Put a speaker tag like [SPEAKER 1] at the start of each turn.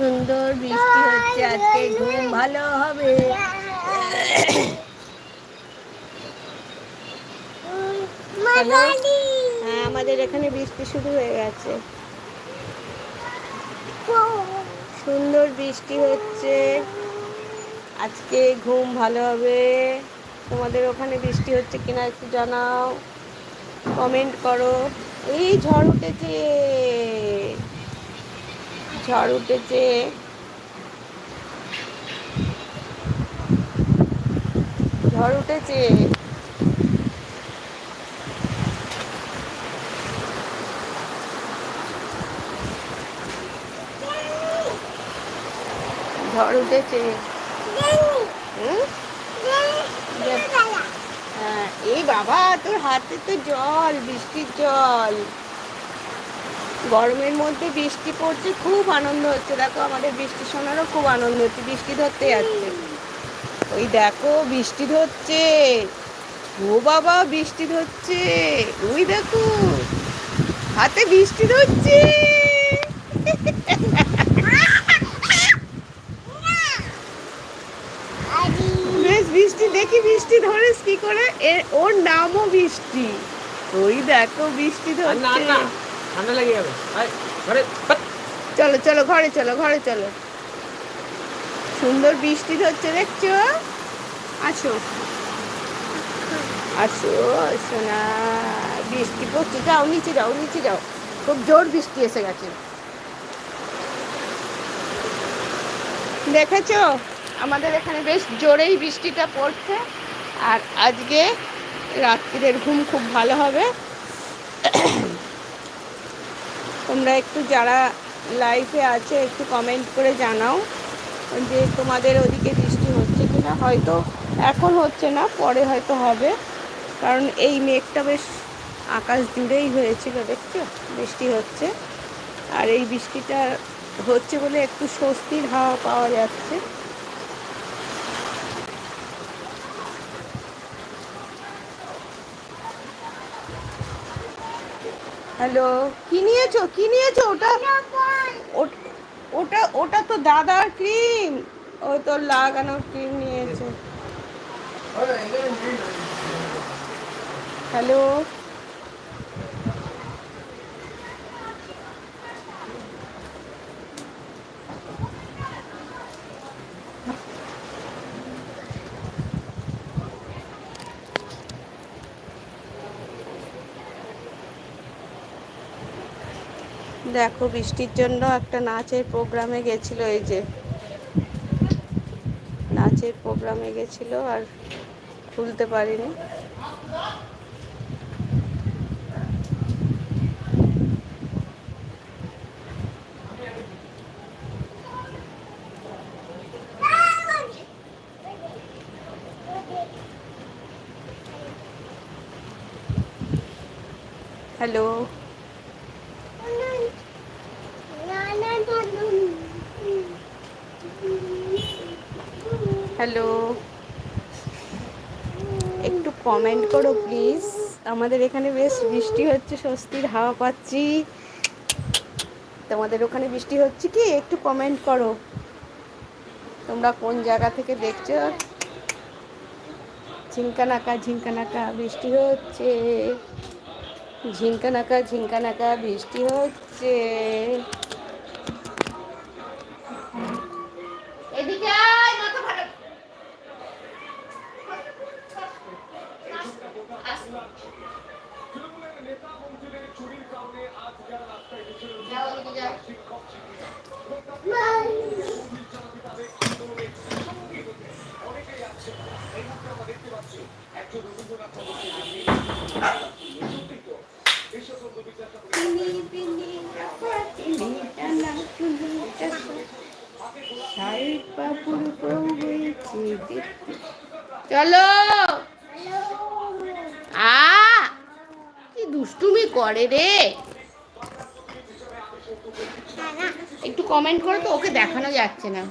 [SPEAKER 1] সুন্দর বৃষ্টি হচ্ছে আজকে ঘুম ভালো হবে। হ্যাঁ আমাদের এখানে বৃষ্টি শুরু হয়ে গেছে। সুন্দর বৃষ্টি হচ্ছে। আজকে ঘুম ভালো হবে। তোমাদের ওখানে বৃষ্টি হচ্ছে কিনা একটু জানাও। কমেন্ট করো। এই ঝড় উঠেছে। ঝড় উঠেছে। ঝড় উঠেছে। ঝড় উঠেছে? হ্যাঁ, এই বাবা তোর হাতে তো জল বৃষ্টির জল। গরমের মধ্যে বৃষ্টি পড়ছে খুব আনন্দ হচ্ছে। দেখো আমাদের বৃষ্টি শোনারও খুব আনন্দ হচ্ছে বৃষ্টি ধরতে যাচ্ছে। ওই দেখো বৃষ্টি ধরছে। ও বাবা বৃষ্টি ধরছে। ওই দেখো হাতে বৃষ্টি ধরছে। বেশ বৃষ্টি দেখি বৃষ্টি ধরিস কি করে? ওর নামও বৃষ্টি। ওই দেখো বৃষ্টি ধরছে।
[SPEAKER 2] ঠান্ডা লেগে যাবে। ঘরে
[SPEAKER 1] চলো চলো, ঘরে চলো ঘরে চলো। সুন্দর বৃষ্টি ধরছে, দেখছ? আসো। আসো আসো না। বৃষ্টি পড়ছে, যাও, নিচে যাও নিচে যাও। খুব জোর বৃষ্টি এসে গেছে। দেখেছ? আমাদের এখানে বেশ জোরেই বৃষ্টিটা পড়ছে। আর আজকে রাত্রিরের ঘুম খুব ভালো হবে। তোমরা একটু যারা লাইফে আছে, একটু কমেন্ট করে জানাও যে তোমাদের ওদিকে বৃষ্টি হচ্ছে কি না হয়তো এখন হচ্ছে না, পরে হয়তো হবে। কারণ এই মেঘটা বেশ আকাশ জুড়েই হয়েছিল, দেখছ? বৃষ্টি হচ্ছে। আর এই বৃষ্টিটা হচ্ছে বলে একটু স্বস্তির হাওয়া পাওয়া যাচ্ছে। হ্যালো কি নিয়েছো? কি নিয়েছো? ওটা ওট- ওটা তো দাদার ক্রিম। ওই তো লাগানোর ক্রিম নিয়েছে। হ্যালো? দেখো, বৃষ্টির জন্য একটা নাচের প্রোগ্রামে গেছিল এই যে। নাচের প্রোগ্রামে গেছিল আর খুলতে পারিনি। হ্যালো। হ্যালো। একটু কমেন্ট করো প্লিজ আমাদের এখানে বেশ বৃষ্টি হচ্ছে, স্বস্তির হাওয়া পাচ্ছি। তোমাদের ওখানে বৃষ্টি হচ্ছে কি? একটু কমেন্ট করো। তোমরা কোন জায়গা থেকে দেখছ? ঝিঙ্কানাকা ঝিঙ্কানাকা, বৃষ্টি হচ্ছে। ঝিঙ্কানাকা ঝিঙ্কানাকা, বৃষ্টি হচ্ছে। চলো। আ কি দুষ্টুমি করে রে? একটু কমেন্ট করো তো ওকে দেখানো যাচ্ছে না।